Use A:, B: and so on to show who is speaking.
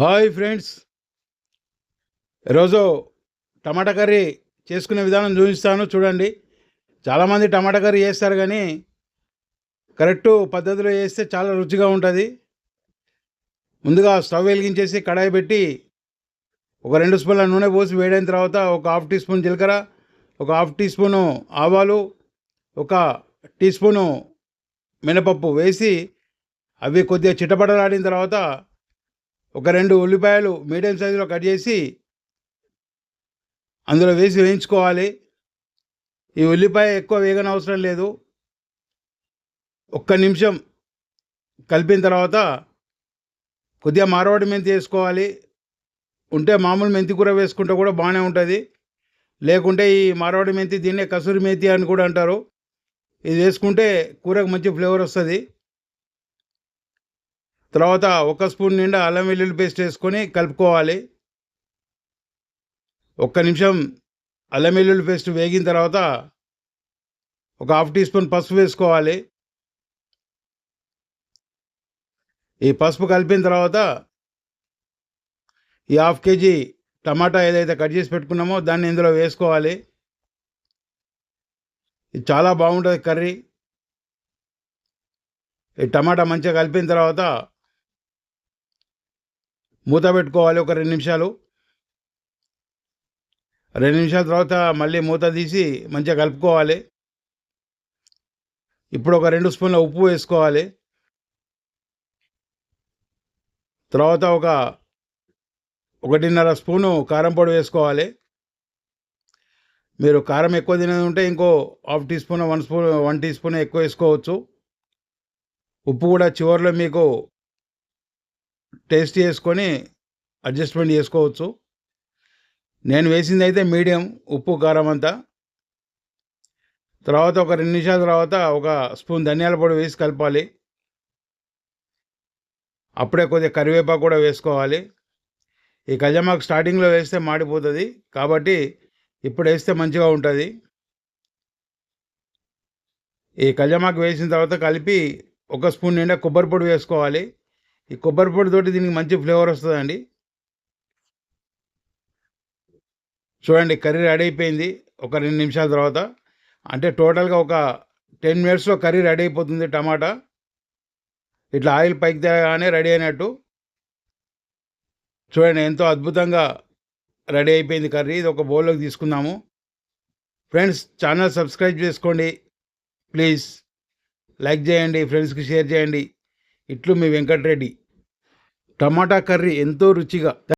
A: Hi friends. ఈరోజు టమాటా curry చేసుకునే విధానం చూపిస్తాను చూడండి. చాలామంది టమాటా కర్రీ చేస్తారు కానీ కరెక్ట్ పద్ధతిలో చేస్తే చాలా రుచిగా ఉంటుంది. ముందుగా స్టవ్ వెలిగించేసి కడాయి పెట్టి ఒక రెండు స్పూన్ల నూనె పోసి వేడైన తర్వాత ఒక హాఫ్ టీ స్పూన్ జీలకర్ర ఒక హాఫ్ టీ స్పూను ఆవాలు ఒక టీ స్పూను మినపప్పు వేసి అవి కొద్దిగా చిటపటలాడిన తర్వాత ఒక రెండు ఉల్లిపాయలు మీడియం సైజులో కట్ చేసి అందులో వేసి వేయించుకోవాలి. ఈ ఉల్లిపాయ ఎక్కువ వేగన అవసరం లేదు. ఒక్క నిమిషం కలిపిన తర్వాత కొద్దిగా మారవాడి మెంతి వేసుకోవాలి. ఉంటే మామూలు మెంతి కూర వేసుకుంటే కూడా బాగానే ఉంటుంది. లేకుంటే ఈ మారవాడి మెంతి దీన్నే కసూరి మెంతి అని కూడా అంటారు. ఇది వేసుకుంటే కూరకు మంచి ఫ్లేవర్ వస్తుంది. తర్వాత ఒక స్పూన్ నిండా అల్లం వెల్లుల్లి పేస్ట్ వేసుకొని కలుపుకోవాలి. ఒక్క నిమిషం అల్లం వెల్లుల్లి పేస్ట్ వేగిన తర్వాత ఒక హాఫ్ టీ స్పూన్ పసుపు వేసుకోవాలి. ఈ పసుపు కలిపిన తర్వాత ఈ హాఫ్ కేజీ టమాటా ఏదైతే కట్ చేసి పెట్టుకున్నామో దాన్ని ఇందులో వేసుకోవాలి. ఇది చాలా బాగుంటుంది కర్రీ. ఈ టమాటా మంచిగా కలిపిన తర్వాత మూత పెట్టుకోవాలి ఒక రెండు నిమిషాలు. రెండు నిమిషాల తర్వాత మళ్ళీ మూత తీసి మంచిగా కలుపుకోవాలి. ఇప్పుడు ఒక రెండు స్పూన్ల ఉప్పు వేసుకోవాలి. తర్వాత ఒక ఒకటిన్నర స్పూను కారం పొడి వేసుకోవాలి. మీరు కారం ఎక్కువ తినేది ఉంటే ఇంకో half teaspoon one spoon one teaspoon ఎక్కువ వేసుకోవచ్చు. ఉప్పు కూడా చివరిలో మీకు టేస్ట్ చేసుకొని అడ్జస్ట్మెంట్ చేసుకోవచ్చు. నేను వేసింది అయితే మీడియం ఉప్పు కారం అంతా. తర్వాత ఒక రెండు నిమిషాల తర్వాత ఒక స్పూన్ ధనియాల పొడి వేసి కలపాలి. అప్పుడే కొద్దిగా కరివేపాకు కూడా వేసుకోవాలి. ఈ కజమాకు స్టార్టింగ్లో వేస్తే మాడిపోతుంది. కాబట్టి ఇప్పుడు వేస్తే మంచిగా ఉంటుంది. ఈ కజమాకు వేసిన తర్వాత కలిపి ఒక స్పూన్ నిండా కొబ్బరి పొడి వేసుకోవాలి. ఈ కొబ్బరి పొడితోటి దీనికి మంచి ఫ్లేవర్ వస్తుందండి. చూడండి కర్రీ రెడీ అయిపోయింది. ఒక రెండు నిమిషాల తర్వాత. అంటే టోటల్గా ఒక టెన్ మినిట్స్లో కర్రీ రెడీ అయిపోతుంది టమాటా. ఇట్లా ఆయిల్ పైకి తేగానే రెడీ అయినట్టు. చూడండి ఎంతో అద్భుతంగా రెడీ అయిపోయింది కర్రీ. ఇది ఒక బౌల్లోకి తీసుకుందాము. ఫ్రెండ్స్ ఛానల్ సబ్స్క్రైబ్ చేసుకోండి. ప్లీజ్ లైక్ చేయండి ఫ్రెండ్స్కి షేర్ చేయండి. ఇట్లు మీ వెంకటరెడ్డి. టమాటా కర్రీ ఎంతో రుచిగా